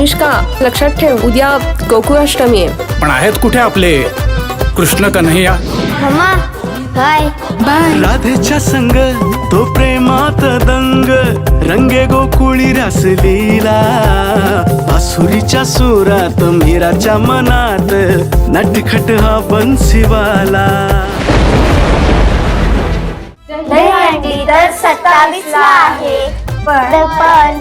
अनुष्का लक्षात ठेव उद्या गोकुळाष्टमी आहे. पण आहेत कुठे आपले? कृष्ण कन्हैया? मम्मा काय राधेच्या संग तो प्रेमात दंग. रंगे गोकुळी रासलीला. आसुरीच्या सुरात मीराच्या मनात. नटखट हा बन्सीवाला दहीहंडी तर सत्तावीस ला आहे. पण पण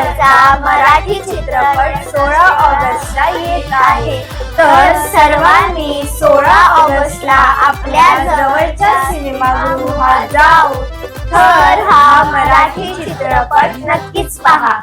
दहीहंडीवरचा मराठी चित्रपट सोळा ऑगस्टला येत आहे. तर सर्वांनी सोळा ऑगस्ट ला आपल्या जवळच्या सिनेमागृहात जाऊ. तर हा मराठी चित्रपट नक्कीच पहा.